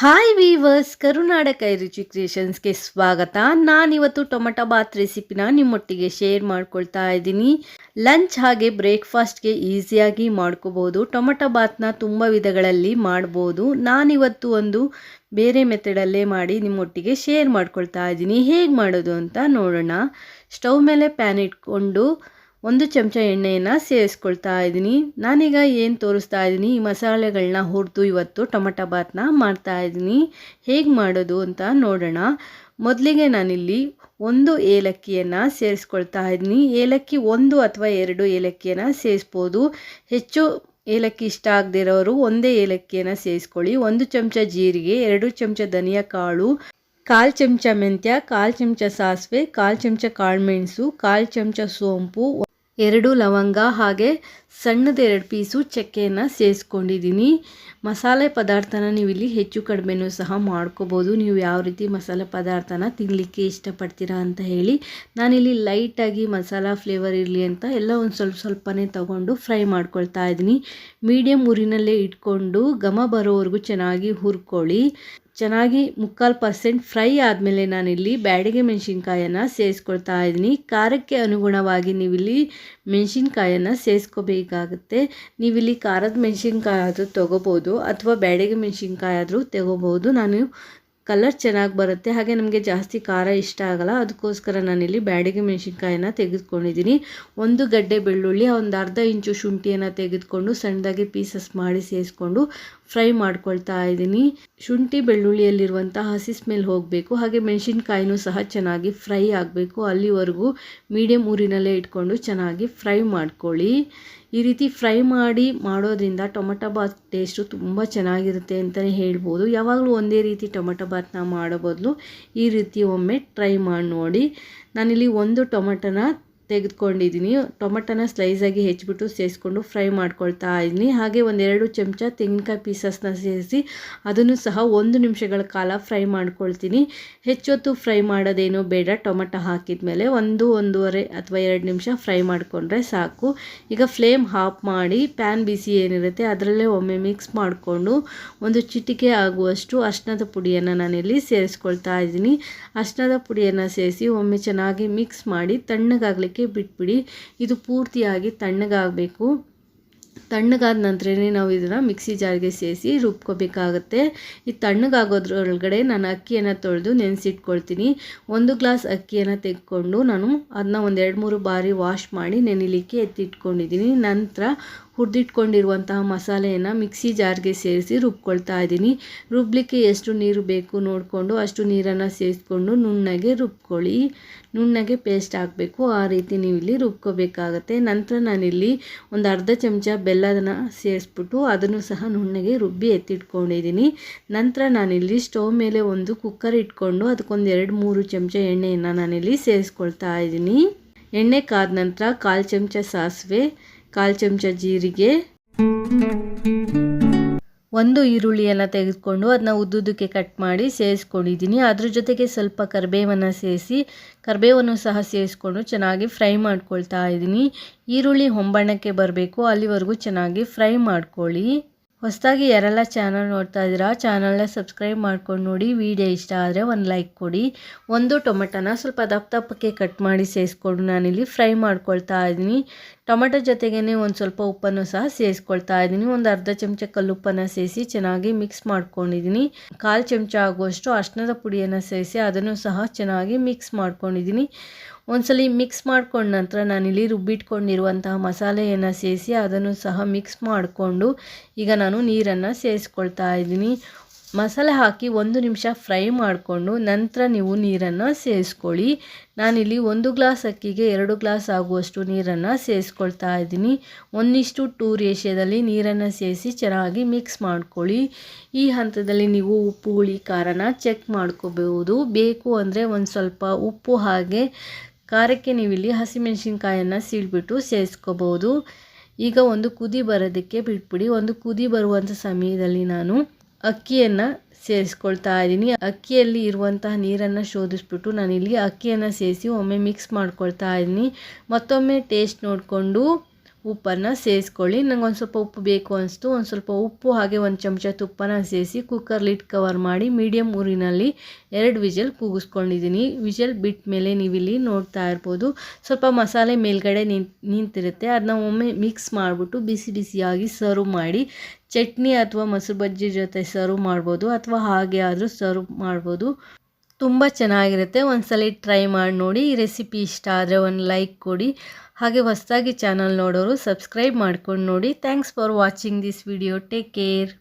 Hi viewers ಕರುನಾಡ ಕೈ ರುಚಿ ಕ್ರಿಯೇಷನ್ಸ್ಗೆ ಸ್ವಾಗತ. ನಾನಿವತ್ತು ಟೊಮೆಟೊ ಬಾತ್ ರೆಸಿಪಿನ ನಿಮ್ಮೊಟ್ಟಿಗೆ ಶೇರ್ ಮಾಡ್ಕೊಳ್ತಾ ಇದ್ದೀನಿ. ಲಂಚ್ ಹಾಗೆ ಬ್ರೇಕ್ಫಾಸ್ಟ್ಗೆ ಈಸಿಯಾಗಿ ಮಾಡ್ಕೋಬೋದು. ಟೊಮೆಟೊ ಬಾತ್ನ ತುಂಬ ವಿಧಗಳಲ್ಲಿ ಮಾಡ್ಬೋದು. ನಾನಿವತ್ತು ಒಂದು ಬೇರೆ ಮೆಥಡಲ್ಲೇ ಮಾಡಿ ನಿಮ್ಮೊಟ್ಟಿಗೆ ಶೇರ್ ಮಾಡ್ಕೊಳ್ತಾ ಇದ್ದೀನಿ. ಹೇಗೆ ಮಾಡೋದು ಅಂತ ನೋಡೋಣ. ಸ್ಟವ್ ಮೇಲೆ ಪ್ಯಾನ್ ಇಟ್ಕೊಂಡು ಒಂದು ಚಮಚ ಎಣ್ಣೆಯನ್ನು ಸೇರಿಸ್ಕೊಳ್ತಾ ಇದ್ದೀನಿ. ನಾನೀಗ ಏನು ತೋರಿಸ್ತಾ ಇದ್ದೀನಿ, ಈ ಮಸಾಲೆಗಳನ್ನ ಹುರಿದು ಇವತ್ತು ಟೊಮಟೊ ಬಾತ್ನ ಮಾಡ್ತಾ ಇದ್ದೀನಿ. ಹೇಗೆ ಮಾಡೋದು ಅಂತ ನೋಡೋಣ. ಮೊದಲಿಗೆ ನಾನಿಲ್ಲಿ ಒಂದು ಏಲಕ್ಕಿಯನ್ನು ಸೇರಿಸ್ಕೊಳ್ತಾ ಇದ್ದೀನಿ. ಏಲಕ್ಕಿ ಒಂದು ಅಥವಾ ಎರಡು ಏಲಕ್ಕಿಯನ್ನು ಸೇರಿಸ್ಬೋದು. ಹೆಚ್ಚು ಏಲಕ್ಕಿ ಇಷ್ಟ ಆಗದೇ ಇರೋರು ಒಂದೇ ಏಲಕ್ಕಿಯನ್ನು ಸೇರಿಸ್ಕೊಳ್ಳಿ. ಒಂದು ಚಮಚ ಜೀರಿಗೆ, ಎರಡು ಚಮಚ ಧನಿಯಾ ಕಾಳು ಕಾಲು ಚಮಚ ಮೆಂತ್ಯ, ಕಾಲು ಚಮಚ ಸಾಸಿವೆ, ಕಾಲು ಚಮಚ ಕಾಳುಮೆಣಸು, ಕಾಲು ಚಮಚ ಸೋಂಪು, ಎರಡು ಲವಂಗ ಹಾಗೆ ಸಣ್ಣದ ಎರಡು ಪೀಸು ಚಕ್ಕೆಯನ್ನು ಸೇರಿಸ್ಕೊಂಡಿದ್ದೀನಿ. ಮಸಾಲೆ ಪದಾರ್ಥನ ನೀವು ಇಲ್ಲಿ ಹೆಚ್ಚು ಕಡಿಮೆನೂ ಸಹ ಮಾಡ್ಕೋಬೋದು. ನೀವು ಯಾವ ರೀತಿ ಮಸಾಲೆ ಪದಾರ್ಥನ ತಿನ್ನಲಿಕ್ಕೆ ಇಷ್ಟಪಡ್ತೀರಾ ಅಂತ ಹೇಳಿ ನಾನಿಲ್ಲಿ ಲೈಟಾಗಿ ಮಸಾಲ ಫ್ಲೇವರ್ ಇರಲಿ ಅಂತ ಎಲ್ಲ ಒಂದು ಸ್ವಲ್ಪ ಸ್ವಲ್ಪನೇ ತಗೊಂಡು ಫ್ರೈ ಮಾಡ್ಕೊಳ್ತಾ ಇದ್ದೀನಿ. ಮೀಡಿಯಮ್ ಉರಿನಲ್ಲೇ ಇಟ್ಕೊಂಡು ಘಮ ಬರೋವರೆಗೂ ಚೆನ್ನಾಗಿ ಹುರ್ಕೊಳ್ಳಿ. ಚೆನ್ನಾಗಿ ಮುಕ್ಕಾಲು ಪರ್ಸೆಂಟ್ ಫ್ರೈ ಆದಮೇಲೆ ನಾನಿಲ್ಲಿ ಬ್ಯಾಡಿಗೆ ಮೆಣಸಿನ್ಕಾಯನ್ನು ಸೇರಿಸ್ಕೊಳ್ತಾ ಇದ್ದೀನಿ. ಖಾರಕ್ಕೆ ಅನುಗುಣವಾಗಿ ನೀವಿಲ್ಲಿ ಮೆಣಸಿನ್ಕಾಯನ್ನು ಸೇರಿಸ್ಕೋಬೇಕಾಗುತ್ತೆ. ನೀವಿಲ್ಲಿ ಖಾರದ ಮೆಣಸಿನ್ಕಾಯಿ ಆದರೂ ತೊಗೋಬೋದು ಅಥವಾ ಬ್ಯಾಡಿಗೆ ಮೆಣಸಿನ್ಕಾಯಿ ಆದರೂ ತಗೋಬೋದು. ನಾನು ಕಲರ್ ಚೆನ್ನಾಗಿ ಬರುತ್ತೆ. ಹಾಗೆ ನಮಗೆ ಜಾಸ್ತಿ ಖಾರ ಇಷ್ಟ ಆಗಲ್ಲ. ಅದಕ್ಕೋಸ್ಕರ ನಾನಿಲ್ಲಿ ಬ್ಯಾಡಿಗೆ ಮೆಣಸಿನ್ಕಾಯಿನ ತೆಗೆದುಕೊಂಡಿದ್ದೀನಿ. ಒಂದು ಗಡ್ಡೆ ಬೆಳ್ಳುಳ್ಳಿ, ಒಂದು ಅರ್ಧ ಇಂಚು ಶುಂಠಿಯನ್ನು ತೆಗೆದುಕೊಂಡು ಸಣ್ಣದಾಗಿ ಪೀಸಸ್ ಮಾಡಿ ಸೇರಿಸ್ಕೊಂಡು ಫ್ರೈ ಮಾಡ್ಕೊಳ್ತಾ ಇದ್ದೀನಿ. ಶುಂಠಿ ಬೆಳ್ಳುಳ್ಳಿಯಲ್ಲಿರುವಂಥ ಹಸಿ ಸ್ಮೆಲ್ ಹೋಗಬೇಕು. ಹಾಗೆ ಮೆಣಸಿನ್ಕಾಯಿನೂ ಸಹ ಚೆನ್ನಾಗಿ ಫ್ರೈ ಆಗಬೇಕು. ಅಲ್ಲಿವರೆಗೂ ಮೀಡಿಯಮ್ ಊರಿನಲ್ಲೇ ಇಟ್ಕೊಂಡು ಚೆನ್ನಾಗಿ ಫ್ರೈ ಮಾಡ್ಕೊಳ್ಳಿ. ಈ ರೀತಿ ಫ್ರೈ ಮಾಡಿ ಮಾಡೋದ್ರಿಂದ ಟೊಮಟೊ ಬಾತ್ ಟೇಸ್ಟು ತುಂಬ ಚೆನ್ನಾಗಿರುತ್ತೆ ಅಂತಲೇ ಹೇಳ್ಬೋದು. ಯಾವಾಗಲೂ ಒಂದೇ ರೀತಿ ಟೊಮೊಟೊ ಬಾತ್ನ ಮಾಡೋ ಬದಲು ಈ ರೀತಿ ಒಮ್ಮೆ ಟ್ರೈ ಮಾಡಿ ನೋಡಿ. ನಾನಿಲ್ಲಿ ಒಂದು ಟೊಮಟೊನ ತೆಗೆದುಕೊಂಡಿದ್ದೀನಿ. ಟೊಮೆಟೊನ ಸ್ಲೈಸಾಗಿ ಹೆಚ್ಚಿಬಿಟ್ಟು ಸೇರಿಸ್ಕೊಂಡು ಫ್ರೈ ಮಾಡ್ಕೊಳ್ತಾ ಇದ್ದೀನಿ. ಹಾಗೆ ಒಂದೆರಡು ಚಮಚ ತೆಂಗಿನಕಾಯಿ ಪೀಸಸ್ನ ಸೇರಿಸಿ ಅದನ್ನು ಸಹ ಒಂದು ನಿಮಿಷಗಳ ಕಾಲ ಫ್ರೈ ಮಾಡ್ಕೊಳ್ತೀನಿ. ಹೆಚ್ಚೊತ್ತು ಫ್ರೈ ಮಾಡೋದೇನೋ ಬೇಡ. ಟೊಮೆಟೊ ಹಾಕಿದ ಮೇಲೆ ಒಂದು, ಒಂದೂವರೆ ಅಥವಾ ಎರಡು ನಿಮಿಷ ಫ್ರೈ ಮಾಡಿಕೊಂಡ್ರೆ ಸಾಕು. ಈಗ ಫ್ಲೇಮ್ ಹಾಫ್ ಮಾಡಿ ಪ್ಯಾನ್ ಬಿಸಿ ಏನಿರುತ್ತೆ ಅದರಲ್ಲೇ ಒಮ್ಮೆ ಮಿಕ್ಸ್ ಮಾಡಿಕೊಂಡು ಒಂದು ಚಿಟಿಕೆ ಆಗುವಷ್ಟು ಅರ್ಶನದ ಪುಡಿಯನ್ನು ನಾನಿಲ್ಲಿ ಸೇರಿಸ್ಕೊಳ್ತಾ ಇದ್ದೀನಿ. ಅಷ್ಟದ ಪುಡಿಯನ್ನು ಸೇರಿಸಿ ಒಮ್ಮೆ ಚೆನ್ನಾಗಿ ಮಿಕ್ಸ್ ಮಾಡಿ ತಣ್ಣಗಾಗಲಿಕ್ಕೆ ಬಿಟ್ಬಿಡಿ. ಇದು ಪೂರ್ತಿಯಾಗಿ ತಣ್ಣಗಾಗಬೇಕು. ತಣ್ಣಗಾದ ನಂತರನೇ ನಾವು ಇದನ್ನು ಮಿಕ್ಸಿ ಜಾರ್ಗೆ ಸೇರಿಸಿ ರುಬ್ಕೋಬೇಕಾಗತ್ತೆ. ಈ ತಣ್ಣಗಾಗೋದ್ರೊಳಗಡೆ ನಾನು ಅಕ್ಕಿಯನ್ನು ತೊಳೆದು ನೆನೆಸಿಟ್ಕೊಳ್ತೀನಿ. ಒಂದು ಗ್ಲಾಸ್ ಅಕ್ಕಿಯನ್ನು ತೆಗೆದುಕೊಂಡು ನಾನು ಅದನ್ನ ಒಂದು ಎರಡು ಮೂರು ಬಾರಿ ವಾಶ್ ಮಾಡಿ ನೆನಿಲಿಕ್ಕೆ ಎತ್ತಿಟ್ಕೊಂಡಿದ್ದೀನಿ. ನಂತರ ಹುರಿದಿಟ್ಕೊಂಡಿರುವಂತಹ ಮಸಾಲೆಯನ್ನು ಮಿಕ್ಸಿ ಜಾರ್ಗೆ ಸೇರಿಸಿ ರುಬ್ಕೊಳ್ತಾ ಇದ್ದೀನಿ. ರುಬ್ಲಿಕ್ಕೆ ಎಷ್ಟು ನೀರು ಬೇಕು ನೋಡಿಕೊಂಡು ಅಷ್ಟು ನೀರನ್ನು ಸೇರಿಸ್ಕೊಂಡು ನುಣ್ಣಗೆ ರುಬ್ಕೊಳ್ಳಿ. ನುಣ್ಣಗೆ ಪೇಸ್ಟ್ ಹಾಕಬೇಕು. ಆ ರೀತಿ ನೀವು ಇಲ್ಲಿ ರುಬ್ಕೋಬೇಕಾಗತ್ತೆ. ನಂತರ ನಾನಿಲ್ಲಿ ಒಂದು ಅರ್ಧ ಚಮಚ ಬೆಲ್ಲದನ್ನ ಸೇರಿಸ್ಬಿಟ್ಟು ಅದನ್ನು ಸಹ ನುಣ್ಣಗೆ ರುಬ್ಬಿ ಎತ್ತಿಟ್ಕೊಂಡಿದ್ದೀನಿ. ನಂತರ ನಾನಿಲ್ಲಿ ಸ್ಟವ್ ಮೇಲೆ ಒಂದು ಕುಕ್ಕರ್ ಇಟ್ಕೊಂಡು ಅದಕ್ಕೊಂದು ಎರಡು ಮೂರು ಚಮಚ ಎಣ್ಣೆಯನ್ನು ನಾನಿಲ್ಲಿ ಸೇರಿಸ್ಕೊಳ್ತಾ ಇದ್ದೀನಿ. ಎಣ್ಣೆ ಕಾದ ನಂತರ ಕಾಲು ಚಮಚ ಸಾಸಿವೆ ಕಾಲು ಚಮಚ ಜೀರಿಗೆ, ಒಂದು ಈರುಳ್ಳಿಯನ್ನು ತೆಗೆದುಕೊಂಡು ಅದನ್ನ ಉದ್ದುದಕ್ಕೆ ಕಟ್ ಮಾಡಿ ಸೇರಿಸ್ಕೊಂಡಿದ್ದೀನಿ. ಅದ್ರ ಜೊತೆಗೆ ಸ್ವಲ್ಪ ಕರಿಬೇವನ್ನು ಸೇರಿಸಿ, ಕರಿಬೇವನ್ನು ಸಹ ಸೇರಿಸ್ಕೊಂಡು ಚೆನ್ನಾಗಿ ಫ್ರೈ ಮಾಡ್ಕೊಳ್ತಾ ಇದ್ದೀನಿ. ಈರುಳ್ಳಿ ಹೊಂಬಣ್ಣಕ್ಕೆ ಬರಬೇಕು, ಅಲ್ಲಿವರೆಗೂ ಚೆನ್ನಾಗಿ ಫ್ರೈ ಮಾಡ್ಕೊಳ್ಳಿ. ಹೊಸದಾಗಿ ಯಾರೆಲ್ಲ ಚಾನಲ್ ನೋಡ್ತಾ ಇದ್ದೀರಾ, ಚಾನಲ್ನ ಸಬ್ಸ್ಕ್ರೈಬ್ ಮಾಡ್ಕೊಂಡು ನೋಡಿ. ವಿಡಿಯೋ ಇಷ್ಟ ಆದರೆ ಒಂದು ಲೈಕ್ ಕೊಡಿ. ಒಂದು ಟೊಮೆಟೊನ ಸ್ವಲ್ಪ ದಪ್ಪ ದಪ್ಪಕ್ಕೆ ಕಟ್ ಮಾಡಿ ಸೇರಿಸ್ಕೊಂಡು ನಾನಿಲ್ಲಿ ಫ್ರೈ ಮಾಡ್ಕೊಳ್ತಾ ಇದ್ದೀನಿ. ಟೊಮೆಟೊ ಜೊತೆಗೇ ಒಂದು ಸ್ವಲ್ಪ ಉಪ್ಪನ್ನು ಸಹ ಸೇರಿಸ್ಕೊಳ್ತಾ ಇದ್ದೀನಿ. ಒಂದು ಅರ್ಧ ಚಮಚ ಕಲ್ಲುಪ್ಪನ್ನು ಸೇರಿಸಿ ಚೆನ್ನಾಗಿ ಮಿಕ್ಸ್ ಮಾಡ್ಕೊಂಡಿದ್ದೀನಿ. ಕಾಲು ಚಮಚ ಆಗುವಷ್ಟು ಅಷ್ಟನದ ಪುಡಿಯನ್ನು ಸೇರಿಸಿ ಅದನ್ನು ಸಹ ಚೆನ್ನಾಗಿ ಮಿಕ್ಸ್ ಮಾಡ್ಕೊಂಡಿದ್ದೀನಿ. ಒಂದ್ಸಲಿ ಮಿಕ್ಸ್ ಮಾಡ್ಕೊಂಡ ನಂತರ ನಾನಿಲ್ಲಿ ರುಬ್ಬಿಟ್ಕೊಂಡಿರುವಂತಹ ಮಸಾಲೆಯನ್ನು ಸೇರಿಸಿ ಅದನ್ನು ಸಹ ಮಿಕ್ಸ್ ಮಾಡಿಕೊಂಡು ಈಗ ನಾನು ನೀರನ್ನು ಸೇರಿಸ್ಕೊಳ್ತಾ ಇದ್ದೀನಿ. ಮಸಾಲೆ ಹಾಕಿ ಒಂದು ನಿಮಿಷ ಫ್ರೈ ಮಾಡಿಕೊಂಡು ನಂತರ ನೀವು ನೀರನ್ನು ಸೇರಿಸ್ಕೊಳ್ಳಿ. ನಾನಿಲ್ಲಿ ಒಂದು ಗ್ಲಾಸ್ ಅಕ್ಕಿಗೆ ಎರಡು ಗ್ಲಾಸ್ ಆಗುವಷ್ಟು ನೀರನ್ನು ಸೇರಿಸ್ಕೊಳ್ತಾ ಇದ್ದೀನಿ. ಒಂದಿಷ್ಟು ಟೂ ರೇಷ್ಯದಲ್ಲಿ ನೀರನ್ನು ಸೇರಿಸಿ ಚೆನ್ನಾಗಿ ಮಿಕ್ಸ್ ಮಾಡ್ಕೊಳ್ಳಿ. ಈ ಹಂತದಲ್ಲಿ ನೀವು ಉಪ್ಪು, ಹುಳಿ, ಖಾರನ ಚೆಕ್ ಮಾಡ್ಕೋಬಹುದು ಬೇಕು ಅಂದರೆ ಒಂದು ಸ್ವಲ್ಪ ಉಪ್ಪು ಹಾಗೆ ಖಾರಕ್ಕೆ ನೀವಿಲ್ಲಿ ಹಸಿಮೆಣಸಿನ್ಕಾಯನ್ನು ಸೀಳ್ಬಿಟ್ಟು ಸೇರಿಸ್ಕೋಬೋದು. ಈಗ ಒಂದು ಕುದಿ ಬರೋದಕ್ಕೆ ಬಿಟ್ಬಿಡಿ. ಒಂದು ಕುದಿ ಬರುವಂಥ ಸಮಯದಲ್ಲಿ ನಾನು ಅಕ್ಕಿಯನ್ನು ಸೇರಿಸ್ಕೊಳ್ತಾ ಇದ್ದೀನಿ. ಅಕ್ಕಿಯಲ್ಲಿ ಇರುವಂತಹ ನೀರನ್ನು ಶೋಧಿಸ್ಬಿಟ್ಟು ನಾನಿಲ್ಲಿ ಅಕ್ಕಿಯನ್ನು ಸೇರಿಸಿ ಒಮ್ಮೆ ಮಿಕ್ಸ್ ಮಾಡ್ಕೊಳ್ತಾ ಇದ್ದೀನಿ. ಮತ್ತೊಮ್ಮೆ ಟೇಸ್ಟ್ ನೋಡಿಕೊಂಡು ಉಪ್ಪನ್ನು ಸೇರಿಸ್ಕೊಳ್ಳಿ ನಂಗೆ ಒಂದು ಸ್ವಲ್ಪ ಉಪ್ಪು ಬೇಕು ಅನಿಸ್ತು. ಒಂದು ಸ್ವಲ್ಪ ಉಪ್ಪು ಹಾಗೆ ಒಂದು ಚಮಚ ತುಪ್ಪನ ಸೇರಿಸಿ ಕುಕ್ಕರ್ ಲಿಡ್ ಕವರ್ ಮಾಡಿ ಮೀಡಿಯಮ್ ಊರಿನಲ್ಲಿ ಎರಡು ವಿಜಲ್ ಕೂಗಿಸ್ಕೊಂಡಿದ್ದೀನಿ ವಿಜಲ್ ಬಿಟ್ಟ ಮೇಲೆ ನೀವಿಲ್ಲಿ ನೋಡ್ತಾ ಇರ್ಬೋದು. ಸ್ವಲ್ಪ ಮಸಾಲೆ ಮೇಲ್ಗಡೆ ನಿಂತ್ ನಿಂತಿರುತ್ತೆ. ಅದನ್ನ ಒಮ್ಮೆ ಮಿಕ್ಸ್ ಮಾಡಿಬಿಟ್ಟು ಬಿಸಿ ಬಿಸಿಯಾಗಿ ಸರ್ವ್ ಮಾಡಿ, ಚಟ್ನಿ ಅಥವಾ ಮೊಸರು ಬಜ್ಜಿ ಜೊತೆ ಸರ್ವ್ ಮಾಡ್ಬೋದು ಅಥವಾ ಹಾಗೆ ಆದರೂ ಸರ್ವ್ ಮಾಡ್ಬೋದು. ತುಂಬ ಚೆನ್ನಾಗಿರುತ್ತೆ. ಒಂದ್ಸಲ ಟ್ರೈ ಮಾಡಿ ನೋಡಿ. ಈ ರೆಸಿಪಿ ಇಷ್ಟ ಆದರೆ ಒಂದು ಲೈಕ್ ಕೊಡಿ. ಹಾಗೆ ಹೊಸದಾಗಿ ಚಾನಲ್ ನೋಡೋರು ಸಬ್ಸ್ಕ್ರೈಬ್ ಮಾಡ್ಕೊಂಡು ನೋಡಿ. Thanks for watching this video. Take care.